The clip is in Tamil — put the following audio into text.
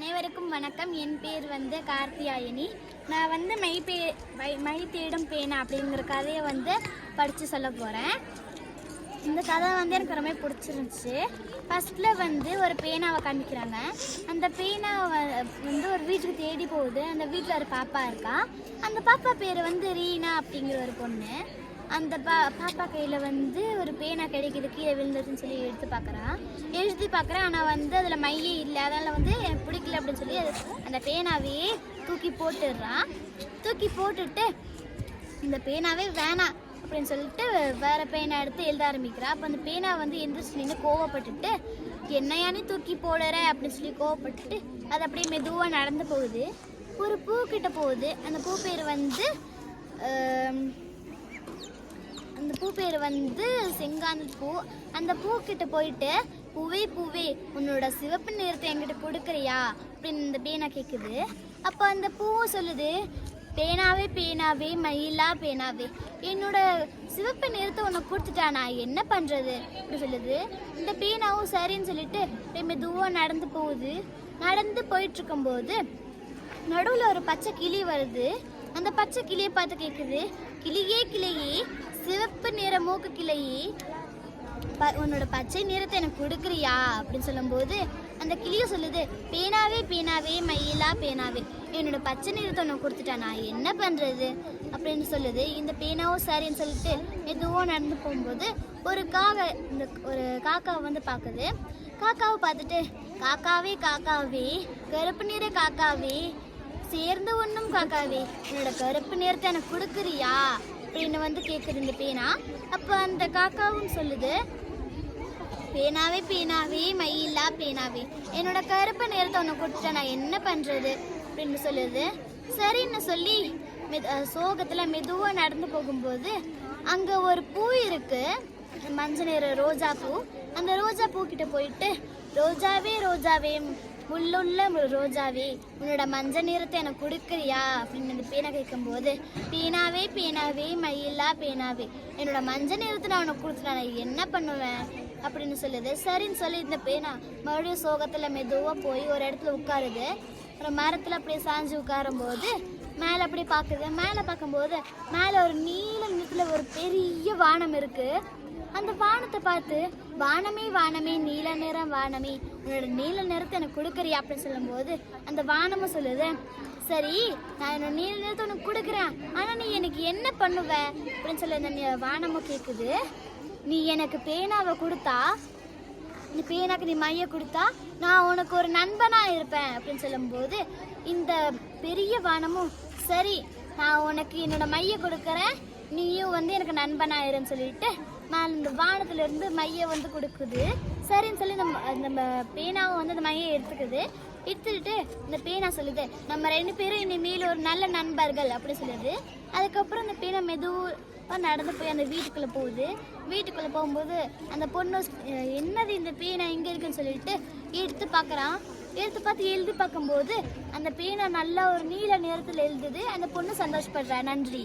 அனைவருக்கும் வணக்கம். என் பேர் வந்து கார்த்தியாயினி நான் வந்து மை பே மை மை தேடும் பேனா அப்படிங்கிற கதையை வந்து படித்து சொல்ல போகிறேன் இந்த கதை வந்து எனக்கு ரொம்ப பிடிச்சிருந்துச்சு. ஃபஸ்ட்டில் வந்து ஒரு பேனாவை காமிக்கிறாங்க. அந்த பேனாவை வந்து ஒரு வீட்டுக்கு தேடி போகுது. அந்த வீட்டில் ஒரு பாப்பா இருக்கா. அந்த பாப்பா பேர் வந்து ரீனா அப்படிங்கிற ஒரு பொண்ணு. அந்த பா பாப்பா கையில் வந்து ஒரு பேனா கிடைக்கிது கீழே விழுந்துருச்சுன்னு சொல்லி எடுத்து பார்க்குறான் எழுதி பார்க்குறேன் ஆனால் வந்து அதில் மையே இல்லை. அதனால் வந்து எனக்கு பிடிக்கல அப்படின்னு சொல்லி அந்த பேனாவையே தூக்கி போட்டுடுறான். தூக்கி போட்டுட்டு இந்த பேனாவே வேணாம் அப்படின்னு சொல்லிட்டு வேறு பேனா எடுத்து எழுத ஆரம்பிக்கிறா அப்போ அந்த பேனா வந்து எந்திரிச்சு நின்று கோவப்பட்டுட்டு என்னையானே தூக்கி போடுற? அப்படின்னு சொல்லி கோவப்பட்டுட்டு அது அப்படியே மெதுவாக நடந்து போகுது. ஒரு பூ கிட்ட போகுது. அந்த பூ பேர் வந்து அந்த பூ பேர் வந்து செங்காந்த பூ. அந்த பூ கிட்ட போயிட்டு பூவே பூவே உன்னோட சிவப்பு நிறத்தை என்கிட்ட கொடுக்குறியா? அப்படின்னு இந்த பேனா கேட்குது அப்போ அந்த பூவும் சொல்லுது பேனாவே பேனாவே மயிலா பேனாவே என்னோட சிவப்பு நிறத்தை உனக்கு கொடுத்துட்டா நான் என்ன பண்ணுறது அப்படி சொல்லுது. இந்த பேனாவும் சரின்னு சொல்லிட்டு மெதுவாக நடந்து போகுது. நடந்து போயிட்டுருக்கும்போது நடுவில் ஒரு பச்சை கிளி வருது. அந்த பச்சை கிளியை பார்த்து கேட்குது கிளியே கிளி சிவப்பு நிற மூக்கு கிளியே ப- உன்னோட பச்சை நிறத்தை எனக்கு கொடுக்குறியா? அப்படின்னு சொல்லும்போது அந்த கிளியும் சொல்லுது பேனாவே பேனாவே மயிலா பேனாவே. என்னோட பச்சை நிறத்தை உனக்கு கொடுத்துட்டா நான் என்ன பண்ணுறது அப்படின்னு சொல்லுது. இந்த பேனாவும் சரின்னு சொல்லிட்டு மெதுவாக நடந்து போகும்போது ஒரு காக்கா இந்த ஒரு காக்காவை வந்து பார்க்குது. காக்காவை பார்த்துட்டு காக்காவே காக்காவே கருப்பு நிற காக்காவே சேர்ந்து ஒன்றும் காக்காவே என்னோட கருப்பு நிறத்தை எனக்கு கொடுக்குறியா? அப்படின்னு வந்து கேட்குது இந்த பேனா. அப்போ அந்த காக்காவும் சொல்லுது பேனாவே பேனாவே மயிலா பேனாவே. என்னோட கருப்பு நேரத்தை உன்னை கொடுத்துட்டா நான் என்ன பண்ணுறது அப்படின்னு சொல்லுது. சரின்னு சொல்லி மெது சோகத்தில் மெதுவாக நடந்து போகும்போது அங்கே ஒரு பூ இருக்குது மஞ்சள் நிற ரோஜா பூ. அந்த ரோஜா பூக்கிட்ட போயிட்டு ரோஜாவே ரோஜாவே முள்ளுள்ள ரோஜாவே உன்னோட மஞ்சள் நிறத்தை எனக்கு கொடுக்குறியா? அப்படின்னு அந்த பேனா கேட்கும்போது பீனாவே பீனாவே மயிலா பீனாவே என்னோட மஞ்சள் நிறத்தை நான் உனக்கு கொடுத்துட்டா நான் என்ன பண்ணுவேன்? அப்படின்னு சொல்லுது. சரின்னு சொல்லி இந்த பீனா மறுபடியும் சோகத்தில் மெதுவாக போய் ஒரு இடத்துல உட்காருது. ஒரு மரத்தில் அப்படியே சாஞ்சு உட்காரும்போது மேலே அப்படியே பார்க்குது. மேலே பார்க்கும்போது மேலே ஒரு நீல நிறத்தில் ஒரு பெரிய வானம் இருக்குது அந்த வானத்தை பார்த்து வானமே வானமே நீல நிறம் வானமே உன்னோட நீல நிறத்தை எனக்கு கொடுக்குறியா அப்படின்னு சொல்லும்போது அந்த வானமும் சொல்லுது சரி நான் என்னோட நீல நிறத்தை உனக்கு கொடுக்குறேன். ஆனால் நீ எனக்கு என்ன பண்ணுவ? அப்படின்னு சொல்லி அந்த வானமும் கேட்குது நீ எனக்கு பேனாவை கொடுத்தா நீ பேனாக்கு நீ மைய கொடுத்தா நான் உனக்கு ஒரு நண்பனா இருப்பேன். அப்படின்னு சொல்லும்போது இந்த பெரிய வானமும் சரி நான் உனக்கு என்னோட மைய கொடுக்குறேன். நீயும் வந்து எனக்கு நண்பனாயிருன்னு சொல்லிட்டு நான் இந்த வானத்துல இருந்து மைய வந்து கொடுக்குது. சரின்னு சொல்லி நம்ம நம்ம பேனாவும் வந்து அந்த மையை எடுத்துக்குது. எடுத்துக்கிட்டு இந்த பேனா சொல்லுது நம்ம ரெண்டு பேரும் இனிமேல் ஒரு நல்ல நண்பர்கள் அப்படி சொல்லுது. அதுக்கப்புறம் அந்த பேனா மெதுவாக நடந்து போய் அந்த வீட்டுக்குள்ளே போகுது. வீட்டுக்குள்ளே போகும்போது அந்த பொண்ணு என்னது இந்த பேனா எங்கே இருக்குன்னு சொல்லிட்டு எடுத்து பார்க்குறான் எடுத்து பார்த்து எழுதி பார்க்கும்போது அந்த பேனா நல்லா ஒரு நீல நிறத்தில் எழுதுது. அந்த பொண்ணு சந்தோஷப்படுறா நன்றி.